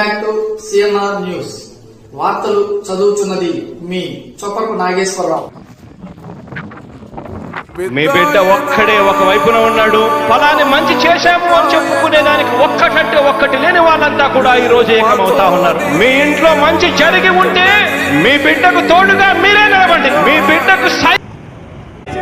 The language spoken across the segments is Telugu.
Back to CNR news. వార్తలు చదువుతున్నది మీ చొప్పకు నాగేశ్వరరావు. మీ బిడ్డ ఒక్కడే ఒక వైపున ఉన్నాడు. ఫలాన్ని మంచి చేశాము అని చెప్పుకునే దానికి ఒక్కటంటే ఒక్కటి లేని వాళ్ళంతా కూడా ఈ రోజు ఏకమవుతా ఉన్నారు. మీ ఇంట్లో మంచి జరిగి ఉంటే మీ బిడ్డకు తోడుగా మీరే నిలబండి మీ బిడ్డకు సై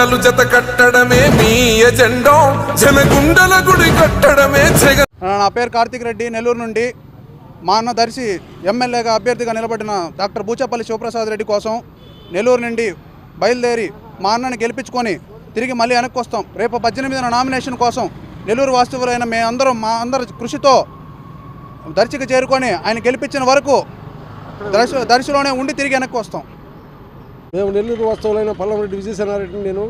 జెండలు జత కట్టడమే మీ ఎజెండో. జనగుండల గుడి కట్టడమే జగన్ నా పేరు కార్తిక్ రెడ్డి నెల్లూరు నుండి మా అన్న దర్శి ఎమ్మెల్యేగా అభ్యర్థిగా నిలబడిన డాక్టర్ బూచపల్లి శివప్రసాద్ రెడ్డి కోసం నెల్లూరు నుండి బయలుదేరి మా అన్నని గెలిపించుకొని తిరిగి మళ్ళీ వెనక్కి వస్తాం. రేపు పద్దెనిమిదిన నామినేషన్ కోసం నెల్లూరు వాస్తవులైన మే అందరం మా అందరి కృషితో దర్శికి చేరుకొని ఆయన గెలిపించిన వరకు దర్శ దర్శిలోనే ఉండి తిరిగి వెనక్కి వస్తాం. మేము నెల్లూరు వాస్తవులైన పల్లంరెడ్డి విజయసేనారెడ్డి నేను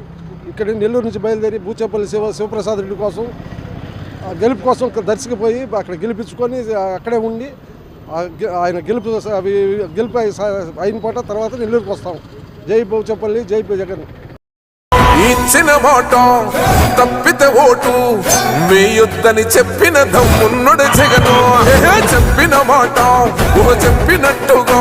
ఇక్కడ నెల్లూరు నుంచి బయలుదేరి బూచేపల్లి శివ శివప్రసాద్ రెడ్డి కోసం ఆ గెలుపు కోసం ఇక్కడ దర్శకపోయి అక్కడ గెలిపించుకొని అక్కడే ఉండి ఆయన గెలుపు అవి గెలుపు అయి- అయిన పూట తర్వాత నెల్లూరుకి వస్తాం. జై బూచేపల్లి జై జగన్. ఇచ్చిన మాట తప్పితే ఓటు వేయొద్దని చెప్పిన దమ్మున్నడు జగను. చెప్పిన మాట ఊహ చెప్పినట్టుగా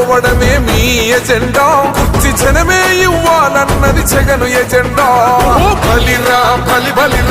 కూర్చోవడమే మీ ఎజెండా. కుర్చి జనమే ఇవ్వాలన్నది జగను ఎజెండా. బలిరా బలి బలిరా బలిరా.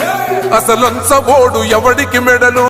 అసలంచబోడు ఎవడికి మెడలు?